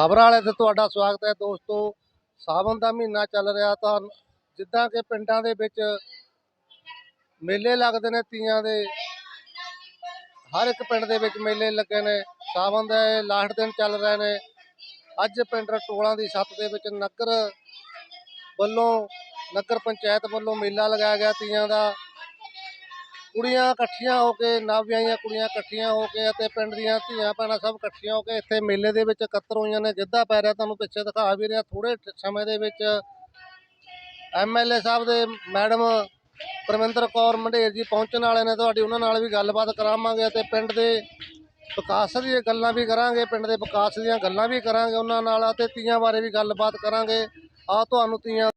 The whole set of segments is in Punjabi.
ਖਬਰ ਵਾਲੇ ਤੇ ਤੁਹਾਡਾ ਸਵਾਗਤ ਹੈ ਦੋਸਤੋ। ਸਾਵਣ ਦਾ ਮਹੀਨਾ ਚੱਲ ਰਿਹਾ ਤਾਂ ਜਿੱਦਾਂ ਕਿ ਪਿੰਡਾਂ ਦੇ ਵਿੱਚ ਮੇਲੇ ਲੱਗਦੇ ਨੇ ਤੀਆਂ ਦੇ। ਹਰ ਇੱਕ ਪਿੰਡ ਦੇ ਵਿੱਚ ਮੇਲੇ ਲੱਗੇ ਨੇ। ਸਾਵਣ ਦੇ ਲਾਸਟ ਦਿਨ ਚੱਲ ਰਹੇ ਨੇ। ਅੱਜ ਪਿੰਡ ਟੋਲਾਂ ਦੀ ਛੱਤ ਦੇ ਵਿੱਚ ਨਗਰ ਵੱਲੋਂ, ਨਗਰ ਪੰਚਾਇਤ ਵੱਲੋਂ ਮੇਲਾ ਲਗਾਇਆ ਗਿਆ ਤੀਆਂ ਦਾ। ਕੁੜੀਆਂ ਇਕੱਠੀਆਂ ਹੋ ਕੇ ਨਵਵਿਆਹੀਆਂ ਕੁੜੀਆਂ ਇਕੱਠੀਆਂ ਹੋ ਕੇ ਅਤੇ ਪਿੰਡ ਦੀਆਂ ਧੀਆਂ ਭੈਣਾਂ ਸਭ ਇਕੱਠੀਆਂ ਹੋ ਕੇ ਇੱਥੇ ਮੇਲੇ ਦੇ ਵਿੱਚ ਇਕੱਤਰ ਹੋਈਆਂ ਨੇ। ਗਿੱਧਾ ਪੈ ਰਿਹਾ ਤੁਹਾਨੂੰ ਪਿੱਛੇ ਦਿਖਾ ਵੀ ਰਿਹਾ। ਥੋੜੇ ਸਮੇਂ ਦੇ ਵਿੱਚ ਐਮਐਲਏ ਸਾਹਿਬ ਦੇ ਮੈਡਮ ਪਰਮਿੰਦਰ ਕੌਰ ਮੰਡੇਰ ਜੀ ਪਹੁੰਚਣ ਵਾਲੇ ਨੇ। ਤੁਹਾਡੀ ਉਹਨਾਂ ਨਾਲ ਵੀ ਗੱਲਬਾਤ ਕਰਾਵਾਂਗੇ ਅਤੇ ਪਿੰਡ ਦੇ ਵਿਕਾਸ ਦੀਆਂ ਗੱਲਾਂ ਵੀ ਕਰਾਂਗੇ, ਪਿੰਡ ਦੇ ਵਿਕਾਸ ਦੀਆਂ ਗੱਲਾਂ ਵੀ ਕਰਾਂਗੇ ਉਹਨਾਂ ਨਾਲ ਅਤੇ ਤੀਆਂ ਬਾਰੇ ਵੀ ਗੱਲਬਾਤ ਕਰਾਂਗੇ। ਆ ਤੁਹਾਨੂੰ ਤੀਆਂ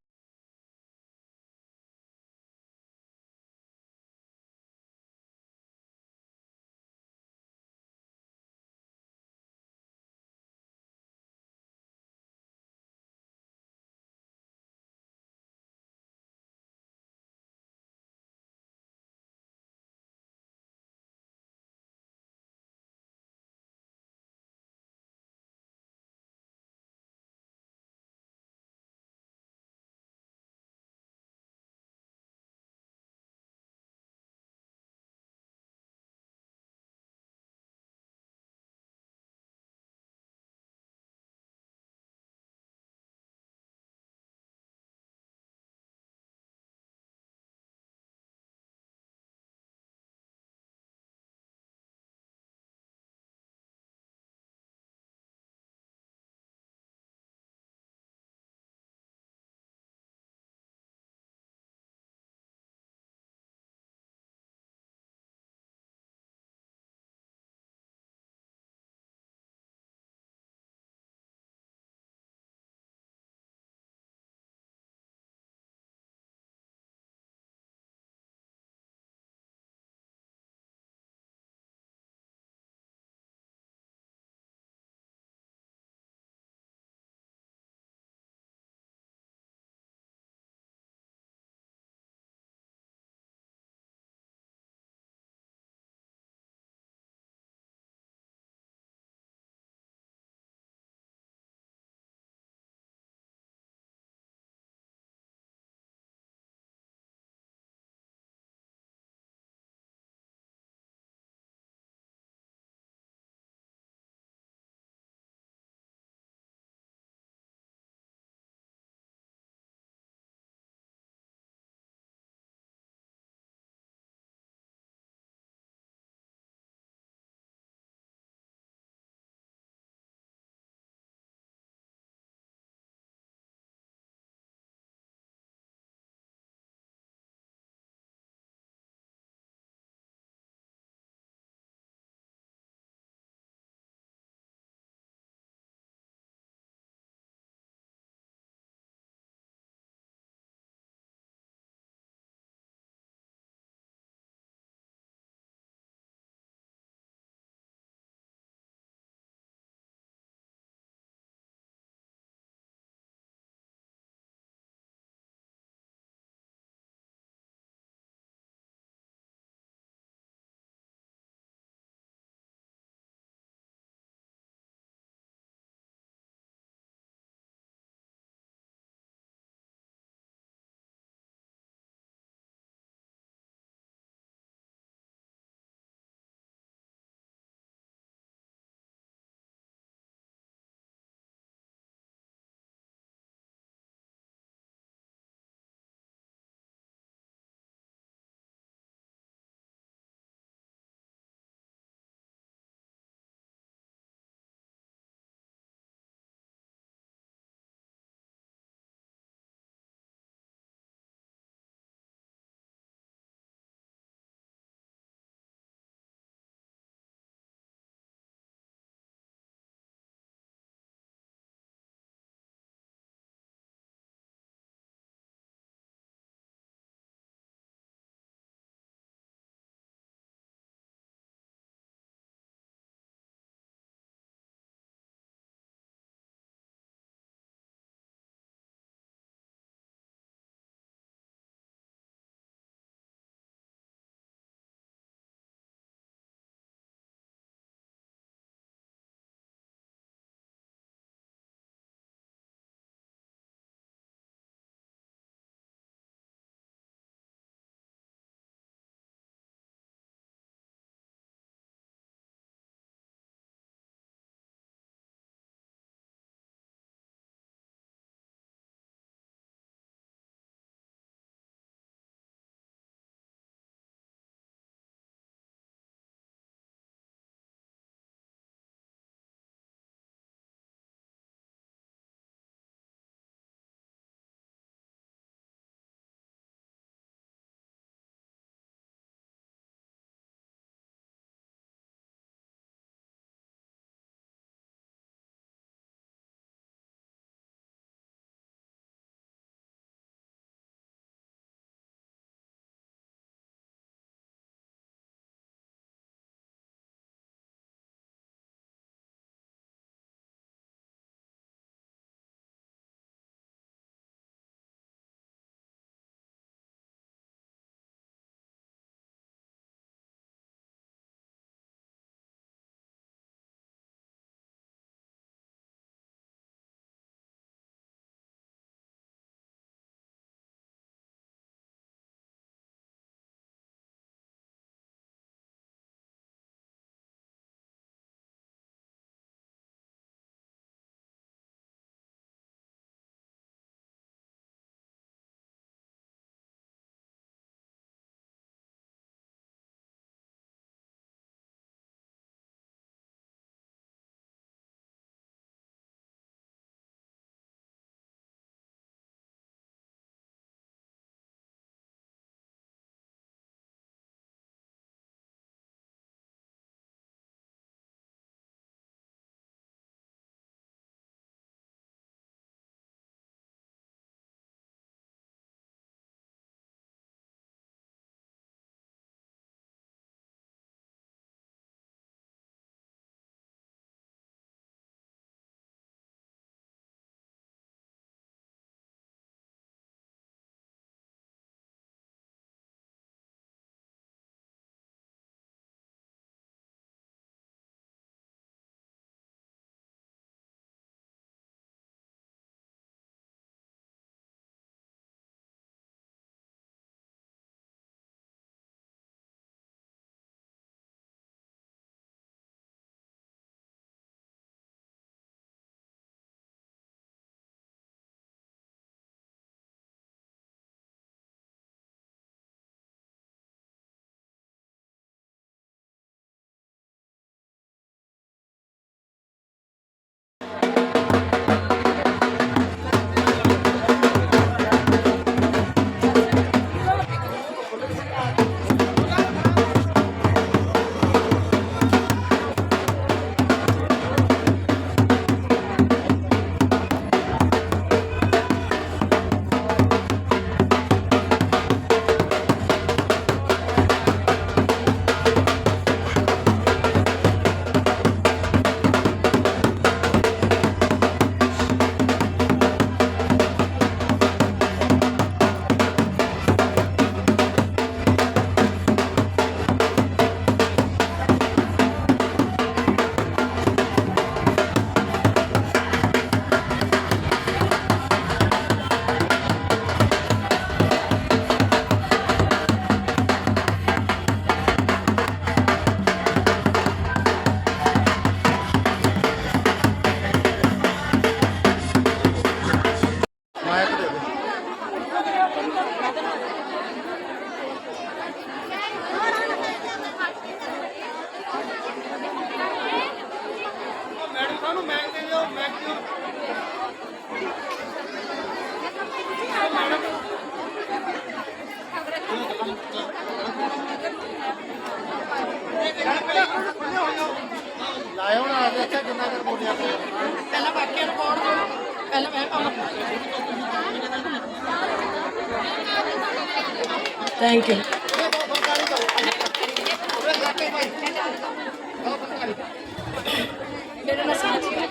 ਥੈਂਕ ਯੂ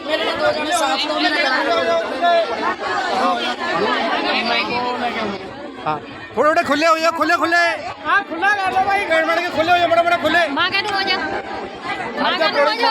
ਮੇਰੇ ਨਾਲ ਦੋ ਜਣੇ ਸਾਥ ਦੋ ਮੇਰੇ ਨਾਲ ਹਾਂ। ਥੋੜੇ ਥੋੜੇ ਖੁੱਲੇ ਹੋ ਜਾ ਖੁੱਲੇ ਖੁੱਲੇ ਹਾਂ ਖੁੱਲਾ ਕਰ ਲਓ ਭਾਈ ਗੇੜ ਬਣ ਕੇ ਖੁੱਲੇ ਹੋ ਜਾ ਬੜਾ ਬੜਾ ਖੁੱਲੇ ਮਾਂ ਕਹਿੰਦੀ ਹੋ ਜਾ। ਮਾਂ ਕਹਿੰਦੀ ਹੋ ਜਾ।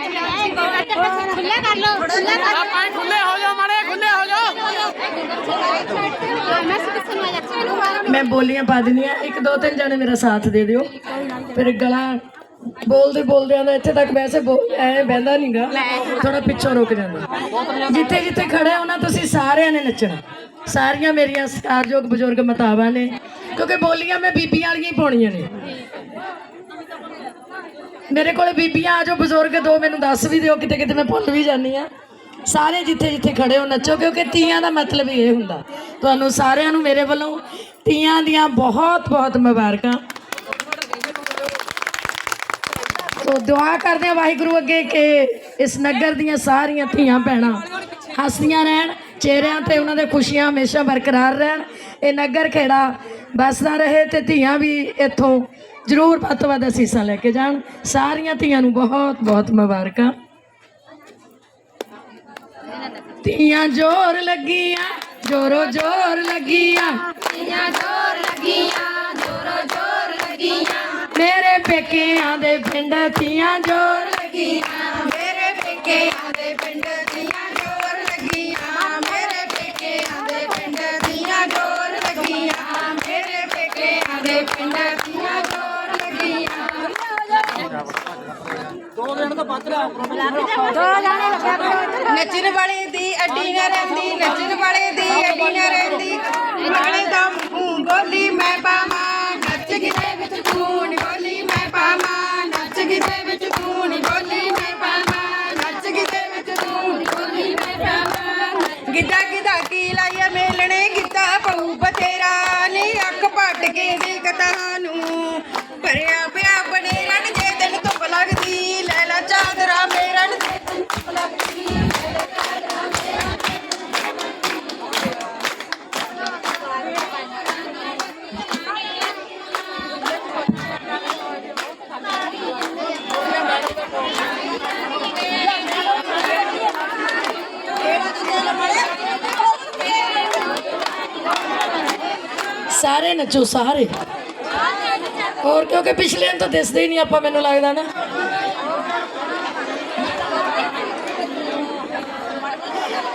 ਕਰ ਲੋ ਖੁੱਲਾ ਕਰ ਆਪਾਂ ਖੁੱਲੇ ਹੋ ਜਾ ਮਾੜੇ ਖੁੱਲੇ ਹੋ ਜਾ ਮੈਂ ਬੋਲੀਆਂ ਪਾ ਦਿੰਦੀ ਆ ਇੱਕ, ਦੋ, ਤਿੰਨ ਜਣੇ ਮੇਰਾ ਸਾਥ ਦੇ ਦਿਓ। ਫਿਰ ਗਲਾ ਬੋਲਦੇ ਬੋਲਦੇ ਦਾ ਇੱਥੇ ਤੱਕ ਵੈਸੇ ਬੋਲ ਐ ਬਹਿੰਦਾ ਨਹੀਂਗਾ ਥੋੜਾ ਪਿੱਛੋਂ ਰੁਕ ਜਾਂਦਾ। ਜਿੱਥੇ ਜਿੱਥੇ ਖੜੇ ਹੋ ਤੁਸੀਂ ਸਾਰਿਆਂ ਨੇ ਨੱਚਣਾ। ਸਾਰੀਆਂ ਮੇਰੀਆਂ ਸਤਿਕਾਰਯੋਗ ਬਜ਼ੁਰਗ ਮਤਾਵਾਂ ਨੇ। ਕਿਉਂਕਿ ਬੋਲੀਆਂ ਮੈਂ ਬੀਬੀਆਂ ਵਾਲੀਆਂ ਹੀ ਪਾਉਣੀਆਂ ਨੇ। ਮੇਰੇ ਕੋਲੇ ਬੀਬੀਆਂ ਆ ਜਾਓ, ਬਜ਼ੁਰਗ ਦੋ, ਮੈਨੂੰ ਦੱਸ ਵੀ ਦਿਓ ਕਿਤੇ ਕਿਤੇ ਮੈਂ ਭੁੱਲ ਵੀ ਜਾਂਦੀ ਆ ਸਾਰੇ ਜਿੱਥੇ ਜਿੱਥੇ ਖੜੇ ਹੋ ਨੱਚੋ, ਕਿਉਂਕਿ ਤੀਆਂ ਦਾ ਮਤਲਬ ਇਹ ਹੁੰਦਾ। ਤੁਹਾਨੂੰ ਸਾਰਿਆਂ ਨੂੰ ਮੇਰੇ ਵੱਲੋਂ ਤੀਆਂ ਦੀਆਂ ਬਹੁਤ ਬਹੁਤ ਮੁਬਾਰਕਾਂ। ਸੋ ਦੁਆ ਕਰਦੇ ਆ ਵਾਹਿਗੁਰੂ ਅੱਗੇ ਕਿ ਇਸ ਨਗਰ ਦੀਆਂ ਸਾਰੀਆਂ ਧੀਆਂ ਭੈਣਾਂ ਹੱਸਦੀਆਂ ਰਹਿਣ, ਚਿਹਰਿਆਂ ਤੇ ਉਹਨਾਂ ਦੇ ਖੁਸ਼ੀਆਂ ਹਮੇਸ਼ਾ ਬਰਕਰਾਰ ਰਹਿਣ। ਇਹ ਨਗਰ ਖੇੜਾ ਬਸਦਾ ਰਹੇ ਤੇ ਧੀਆਂ ਵੀ ਇੱਥੋਂ ਜ਼ਰੂਰ ਵੱਧ ਅਸੀਸਾਂ ਲੈ ਕੇ ਜਾਣ। ਸਾਰੀਆਂ ਧੀਆਂ ਨੂੰ ਬਹੁਤ ਬਹੁਤ ਮੁਬਾਰਕਾਂ। ਧੀਆਂ ਜੋਰ ਲੱਗੀਆਂ ਜੋਰੋ ਜੋਰ ਲੱਗੀਆਂ। ਤੀਆਂ ਜੋਰ ਲੱਗੀਆਂ ਜੋਰੋ ਜੋਰ ਲੱਗੀਆਂ। ਮੇਰੇ ਪੇਕਿਆਂ ਦੇ ਪਿੰਡ ਧੀਆਂ ਜੋਰ ਲੱਗੀਆਂ। ਮੇਰੇ ਪੇਕਿਆਂ ਦੇ ਪਿੰਡ ਦੀਆਂ ਨੱਚਣ ਵਾਲੇ ਦੀ ਅੱਡੀ ਨਾ ਰਹਿੰਦੀ, ਨੱਚਣ ਵਾਲੇ ਦੀ ਅੱਡੀ ਨਾ ਰਹਿੰਦੀ। ਨਾਲੇ ਦਾ ਮੂੰਹ ਬੋਲੀ ਮੈਂ ਪਾਵਾਂ, ਨੱਚ ਗਿੱਧੇ ਵਿੱਚ ਤੂੰ ਨੀ ਮੈਂ ਪਾਵਾਂ, ਨੱਚ ਗਿੱਧੇ ਵਿੱਚ ਤੂੰ ਨੀ ਮੈਂ ਪਾਵਾਂ, ਨੱਚ ਗਿੱਧੇ ਵਿੱਚ ਤੂੰ ਨੀ ਮੈਂ ਪਾਵਾਂ। ਗਿੱਧਾ ਗਿੱਧਾ ਕੀ ਲਾਇਆ ਮੇਲਣੇ, ਗਿੱਧਾ ਪਊ ਬਤੇਰਾ ਨੀ ਅੱਖ ਪੱਟ ਕੇ ਦੇਖ ਤੁਹਾਨੂੰ ਸਾਰੇ ਨੱਚੋ, ਸਾਰੇ। ਹੋਰ ਕਿਉਂਕਿ ਪਿਛਲੇ ਨੂੰ ਤਾਂ ਦਿਸਦੇ ਹੀ ਨਹੀਂ ਆਪਾਂ, ਮੈਨੂੰ ਲੱਗਦਾ ਨਾ।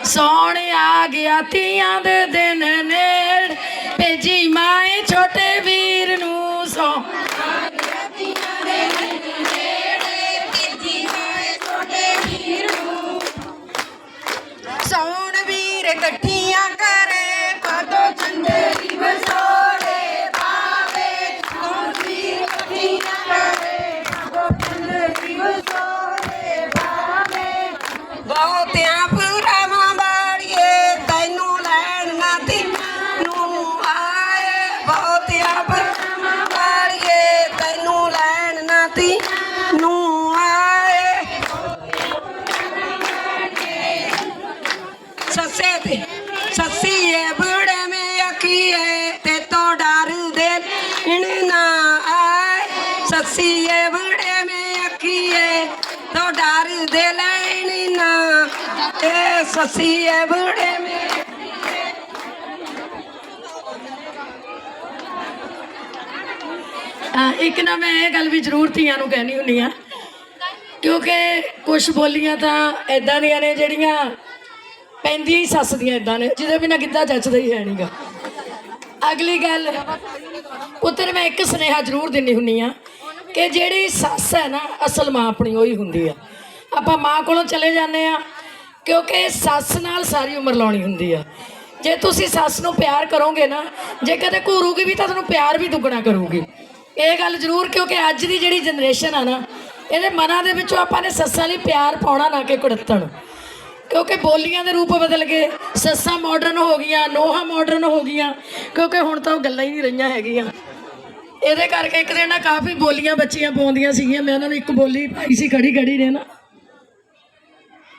ਸੌਣ ਆ ਗਿਆ ਤੀਆਂ ਦੇ ਦਿਨ ਨੇੜ, ਭੇਜੀ ਮਾਏ ਛੋਟੇ ਵੀਰ ਏ ਸੱਸੀਏ ਬੁੜੇ ਮੇ ਇੱਕ ਨਾ ਮੈਂ ਇਹ ਗੱਲ ਵੀ ਜ਼ਰੂਰ ਧੀਆਂ ਨੂੰ ਕਹਿਣੀ ਹੁੰਨੀ ਆ, ਕਿਉਂਕਿ ਕੁਝ ਬੋਲੀਆਂ ਤਾਂ ਐਦਾਂ ਦੀਆਂ ਨੇ ਜਿਹੜੀਆਂ ਪੈਂਦੀਆਂ ਹੀ ਸੱਸ ਦੀਆਂ ਐਦਾਂ ਨੇ, ਜਿਹਦੇ ਬਿਨਾਂ ਗਿੱਧਾ ਜੱਚਦਾ ਹੀ ਹੈ ਨਹੀਂਗਾ ਅਗਲੀ ਗੱਲ, ਪੁੱਤਰ ਮੈਂ ਇੱਕ ਸੁਨੇਹਾ ਜ਼ਰੂਰ ਦਿੰਨੀ ਹੁੰਨੀ ਆ, ਕਿ ਜਿਹੜੀ ਸੱਸ ਹੈ ਨਾ, ਅਸਲ ਮਾਂ ਆਪਣੀ ਉਹੀ ਹੁੰਦੀ ਆ। ਆਪਾਂ ਮਾਂ ਕੋਲੋਂ ਚਲੇ ਜਾਂਦੇ ਆ ਕਿਉਂਕਿ ਸੱਸ ਨਾਲ ਸਾਰੀ ਉਮਰ ਲਾਉਣੀ ਹੁੰਦੀ ਆ। ਜੇ ਤੁਸੀਂ ਸੱਸ ਨੂੰ ਪਿਆਰ ਕਰੋਗੇ ਨਾ, ਜੇ ਕਦੇ ਘੂਰੂਗੀ ਵੀ ਤਾਂ ਤੁਹਾਨੂੰ ਪਿਆਰ ਵੀ ਦੁੱਗਣਾ ਕਰੂਗੀ। ਇਹ ਗੱਲ ਜ਼ਰੂਰ ਕਿਉਂਕਿ ਅੱਜ ਦੀ ਜਿਹੜੀ ਜਨਰੇਸ਼ਨ ਆ ਨਾ, ਇਹਦੇ ਮਨਾਂ ਦੇ ਵਿੱਚੋਂ ਆਪਾਂ ਨੇ ਸੱਸਾਂ ਲਈ ਪਿਆਰ ਪਾਉਣਾ ਨਾ ਕਿ ਕੁੜੱਤਣ। ਕਿਉਂਕਿ ਬੋਲੀਆਂ ਦੇ ਰੂਪ ਬਦਲ ਗਏ, ਸੱਸਾਂ ਮਾਡਰਨ ਹੋ ਗਈਆਂ, ਨੋਹਾਂ ਮਾਡਰਨ ਹੋ ਗਈਆਂ, ਕਿਉਂਕਿ ਹੁਣ ਤਾਂ ਉਹ ਗੱਲਾਂ ਹੀ ਨਹੀਂ ਰਹੀਆਂ ਹੈਗੀਆਂ। ਇਹਦੇ ਕਰਕੇ ਇੱਕ ਦਿਨ ਨਾ ਕਾਫੀ ਬੋਲੀਆਂ ਬੱਚੀਆਂ ਪਾਉਂਦੀਆਂ ਸੀਗੀਆਂ, ਮੈਂ ਉਹਨਾਂ ਨੂੰ ਇੱਕ ਬੋਲੀ ਪਾਈ ਸੀ ਖੜੀ ਖੜੀ ਨੇ ਨਾ।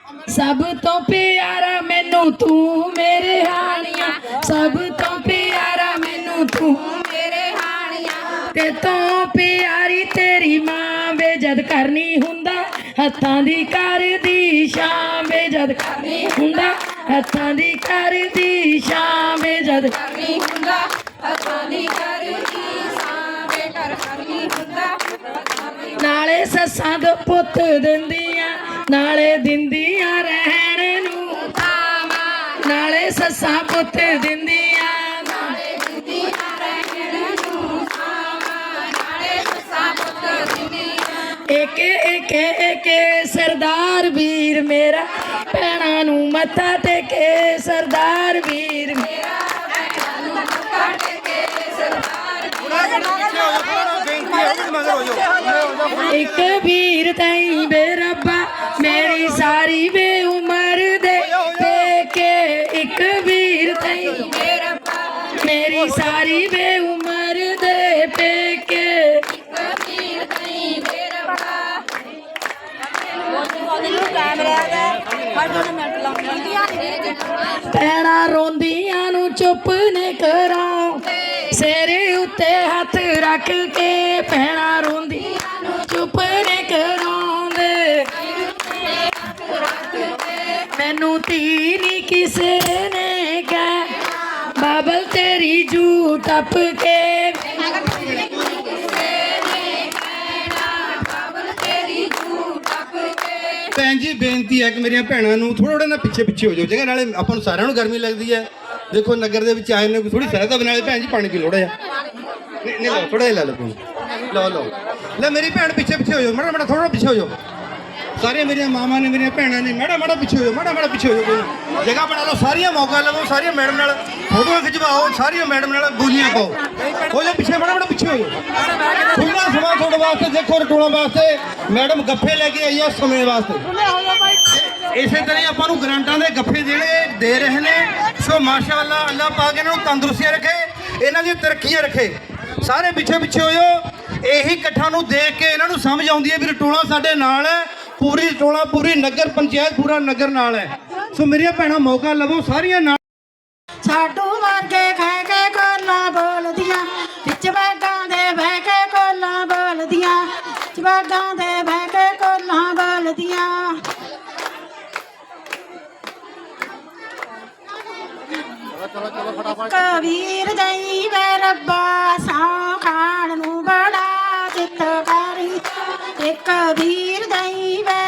ਸਭ ਤੋਂ ਪਿਆਰਾ ਮੈਨੂੰ ਤੂੰ ਮੇਰੇ ਹਾਣੀਆਂ। ਸਭ ਤੋਂ ਪਿਆਰਾ ਮੈਨੂੰ ਤੂੰ ਮੇਰੇ ਹਾਣੀਆਂ। ਤੇ ਤੋਂ ਪਿਆਰੀ ਤੇਰੀ ਮਾਂ ਵੇ ਜਦ ਕਰਨੀ ਹੁੰਦਾ। ਹੱਥਾਂ ਦੀ ਕਰਦੀ ਸ਼ਾਮ ਵੇ ਜਦ ਕਰਨੀ ਹੁੰਦਾ। ਹੱਥਾਂ ਦੀ ਕਰਦੀ ਸ਼ਾਮ ਵੇ ਜਦ ਕਰਨੀ ਹੁੰਦਾ। ਹੱਥਾਂ ਦੀ ਕਰਦੀ ਸਾਵੇਂ ਕਰ ਕਰਨੀ ਹੁੰਦਾ ਨਾਲੇ ਸੱਸਾਂ ਦੇ ਪੁੱਤ ਦਿੰਦੀਆਂ, ਨਾਲੇ ਦਿੰਦੀਆਂ ਰਹਿਣ ਨੂੰ ਆਵਾ ਨਾਲੇ ਸੱਸਾਂ ਪੁੱਤ ਦਿੰਦੀਆਂ, ਨਾਲੇ ਦਿੰਦੀਆਂ ਰਹਿਣ ਨੂੰ ਆਵਾ ਨਾਲੇ ਸੱਸਾਂ ਪੁੱਤ ਦਿੰਦੀਆਂ। ਏਕੇ ਏਕੇ ਏਕੇ ਸਰਦਾਰ ਵੀਰ ਮੇਰਾ, ਭੈਣਾਂ ਨੂੰ ਮੱਥਾ ਟੇਕੇ, ਸਰਦਾਰ ਵੀਰ ਮੇਰਾ। ਇੱਕ ਵੀਰ ਤਈ ਬੇ ਰੱਬਾ ਮੇਰੀ ਸਾਰੀ ਬੇ ਉਮਰ ਦੇ ਪੇਕੇ। ਇੱਕ ਵੀਰ ਤਈ ਮੇਰੇ ਰੱਬਾ ਮੇਰੀ ਸਾਰੀ ਬੇ ਉਮਰ ਦੇ ਪੇਕੇ। ਕਬੀਰ ਤਈ ਮੇਰੇ ਰੱਬਾ। ਪੈਣਾ ਰੋਂਦੀਆਂ ਰੱਖ ਕੇ ਪੈਣਾ ਰੋਂਦੀਆਂ ਨੂੰ ਚੁੱਪ ਨੇ ਕਰਾਉਂਦੇ। ਮੈਨੂੰ ਧੀ ਨਹੀਂ ਕਿਸੇ ਨੇ ਕਹਿ, ਬਾਬਲ ਤੇਰੀ ਜੂ ਟੱਪ ਕੇ ਭੈਣ ਜੀ, ਬੇਨਤੀ ਹੈ ਕਿ ਮੇਰੀਆਂ ਭੈਣਾਂ ਨੂੰ ਥੋੜਾ ਨਾ ਪਿੱਛੇ ਪਿੱਛੇ ਹੋ ਜਾਓ। ਜਗ੍ਹਾ ਨਾਲੇ ਆਪਾਂ ਨੂੰ ਸਾਰਿਆਂ ਨੂੰ ਗਰਮੀ ਲੱਗਦੀ ਹੈ। ਦੇਖੋ ਨਗਰ ਦੇ ਵਿੱਚ ਆਏ ਨੇ ਥੋੜੀ ਸਹਾਇਤਾ ਬਣਾ ਭੈਣ ਜੀ, ਪਾਣੀ ਪੀ ਲੋੜਾ ਆ ਨਹੀਂ ਲਓ ਥੋੜਾ ਜਿਹਾ ਲੈ ਲਓ ਪਾਣੀ। ਲਓ ਲਓ। ਲੈ ਮੇਰੀ ਭੈਣ ਪਿੱਛੇ ਪਿੱਛੇ ਹੋ ਜਾਓ, ਮਾੜਾ ਮਾੜਾ ਥੋੜਾ ਪਿੱਛੇ ਹੋ ਜਾਓ। ਸਾਰੀਆਂ ਮੇਰੀਆਂ ਮਾਵਾਂ ਨੇ ਮੇਰੀਆਂ ਭੈਣਾਂ ਨੇ, ਮਾੜਾ ਮਾੜਾ ਪਿੱਛੇ ਹੋ ਜਾਓ, ਮਾੜਾ ਮਾੜਾ ਪਿੱਛੇ ਹੋ ਜਾਓ ਜਗ੍ਹਾ ਬਣਾ ਲਓ, ਸਾਰੀਆਂ ਮੌਕਾ ਲਵੋ, ਸਾਰੀਆਂ ਮੈਡਮ ਨਾਲ ਫੋਟੋਆਂ ਖਿਚਵਾਓ, ਸਾਰੀਆਂ ਮੈਡਮ ਨਾਲ ਬੋਲੀਆਂ ਪਾਓ। ਹੋ ਜਾਓ ਪਿੱਛੇ, ਮਾੜਾ ਮਾੜਾ ਪਿੱਛੇ ਹੋ ਜਾਓ। ਖੁੱਲਾ ਸਮਾਂ ਤੁਹਾਡੇ ਵਾਸਤੇ, ਦੇਖੋ ਰਟੋਣਾ ਵਾਸਤੇ। ਮੈਡਮ ਗੱਫੇ ਲੈ ਕੇ ਆਈ ਆ ਸਮੇਂ ਵਾਸਤੇ। ਇਸੇ ਤਰ੍ਹਾਂ ਹੀ ਆਪਾਂ ਨੂੰ ਗਰੰਟਾਂ ਦੇ ਗੱਫੇ ਜਿਹੜੇ ਦੇ ਰਹੇ ਨੇ। ਸੋ ਮਾਸ਼ਾਅੱਲਾ ਅੱਲਾਹ ਪਾਕ ਇਹਨਾਂ ਨੂੰ ਤੰਦਰੁਸਤੀ ਰੱਖੇ, ਇਹਨਾਂ ਦੀਆਂ ਤਰੱਕੀਆਂ ਰੱਖੇ। ਸਾਰੇ ਪਿੱਛੇ ਪਿੱਛੇ ਹੋ ਇਹੀ ਇਕੱਠਾਂ ਨੂੰ ਦੇਖ ਕੇ ਇਹਨਾਂ ਨੂੰ ਸਮਝ ਆਉਂਦੀ ਹੈ ਵੀ ਰਟੋਲਾ ਸਾਡੇ ਨਾਲ ਹੈ। ਪੂਰੀ ਰਟੋਲਾ, ਪੂਰੀ ਨਗਰ ਪੰਚਾਇਤ, ਪੂਰਾ ਨਗਰ ਨਾਲ ਹੈ। ਸੋ ਮੇਰੀਆਂ ਭੈਣਾਂ, ਮੌਕਾ ਲਵੋ ਸਾਰੀਆਂ ਨਾਲ। ਸਾਡੂ ਵਰਗੇ ਖੈ ਕੇ ਕੋਲਾਂ ਬੋਲਦੀਆਂ, ਵਿੱਚ ਬਾਗਾਂ ਦੇ ਬਹਿ ਕੇ ਕੋਲਾਂ ਬੋਲਦੀਆਂ, ਵਿੱਚ ਬਾਗਾਂ ਦੇ ਬਹਿ ਕੇ ਕੋਲਾਂ ਬੋਲਦੀਆਂ। ਕਬੀਰ ਦਈ ਵੇ ਰੱਬਾ ਸੌ ਖਾਣ ਨੂੰ ਬੜਾ ਚਿੱਤਕਾਰੀ ਤੇ ਕਬੀਰ ਦਈ ਵੇ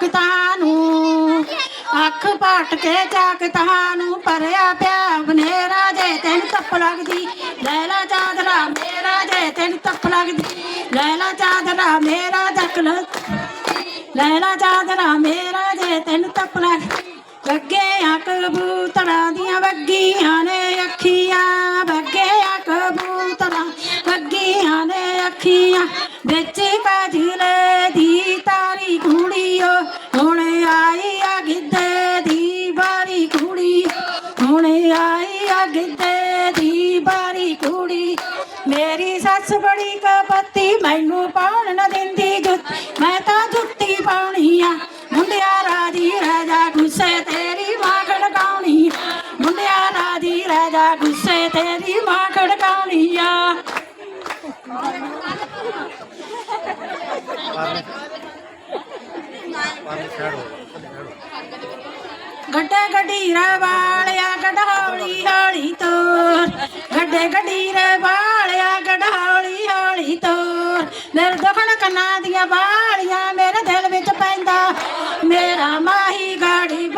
ਕੇ ਨੂੰ ਅੱਖ ਪਾਟ ਕੇ ਚੱਕਤਾ ਨੂੰ ਪਰਿਆ ਪਿਆ ਬਨੇਰਾ ਜੇ ਤੈਨੂੰ ਤੱਪ ਲੱਗਦੀ। ਲੈਲਾ ਚਾਦਰਾ ਮੇਰਾ ਜੇ ਤੈਨੂੰ ਤੱਪ ਲੱਗਦੀ। ਲੈਲਾ ਚਾਦਰਾ ਮੇਰਾ ਦਕਲ ਲੈਲਾ ਚਾਦਰਾ ਮੇਰਾ ਜੇ ਤੈਨੂੰ ਤੱਪ ਲੱਗਦੀ। ਵੱਗਿਆ ਕਬੂਤਰਾਂ ਦੀਆਂ ਵੱਗੀਆਂ ਨੇ ਅੱਖੀਆਂ ਵੱਗਿਆ ਕਬੂਤਰਾਂ, ਵੱਗੀਆਂ ਨੇ ਅੱਖੀਆਂ। ਵਿੱਚ ਕਾਜਲੇ ਦੀ ਤਾਰੀ ਕੁੜੀਓ। ਹੁਣ ਆਈ ਆ ਗਿੱਦੇ ਦੀ ਬਾਰੀ ਕੁੜੀ ਹੁਣ ਆਈ ਆ ਗਿੱਦੇ ਦੀ ਬਾਰੀ ਕੁੜੀ। ਮੇਰੀ ਸੱਸ ਬੜੀ ਕਪੱਤੀ, ਮੈਨੂੰ ਪਾਉਣ ਨਾ ਦਿੰਦੀ ਜੁੱਤੀ। ਮੈਂ ਤਾਂ ਜੁੱਤੀ ਪਾਉਣੀ ਆ। ਮੁੰਡਿਆ ਰਾਜੀ ਰਾਜਾ ਗੁੱਸੇ, ਤੇਰੀ ਮਾਂ ਖੜਕਾਉਣੀ ਮੁੰਡਿਆ ਰਾਜੀ ਰਾਜਾ ਗੁੱਸੇ, ਤੇਰੀ ਮਾਂ ਖੜਕਾਉਣੀ ਆ। ਗੱਡੇ ਗੱਡੀਰੇ ਵਾਲਿਆ, ਗਡਹੌਲੀ ਹੌਲੀ ਤੋਰ। ਗੱਡੇ ਗੱਡੀਰੇ ਵਾਲਿਆ, ਗਡਹੌਲੀ ਹੌਲੀ ਤੋਰ। ਮੇਰੇ ਦੁਖਣ ਕੰਨਾਂ ਦੀਆਂ ਵਾਲੀਆਂ ਮੇਰੇ ਦਿਲ ਵਿੱਚ ਪੈਂਦਾ। ਮੇਰਾ ਮਾਹੀ ਗਾੜੀ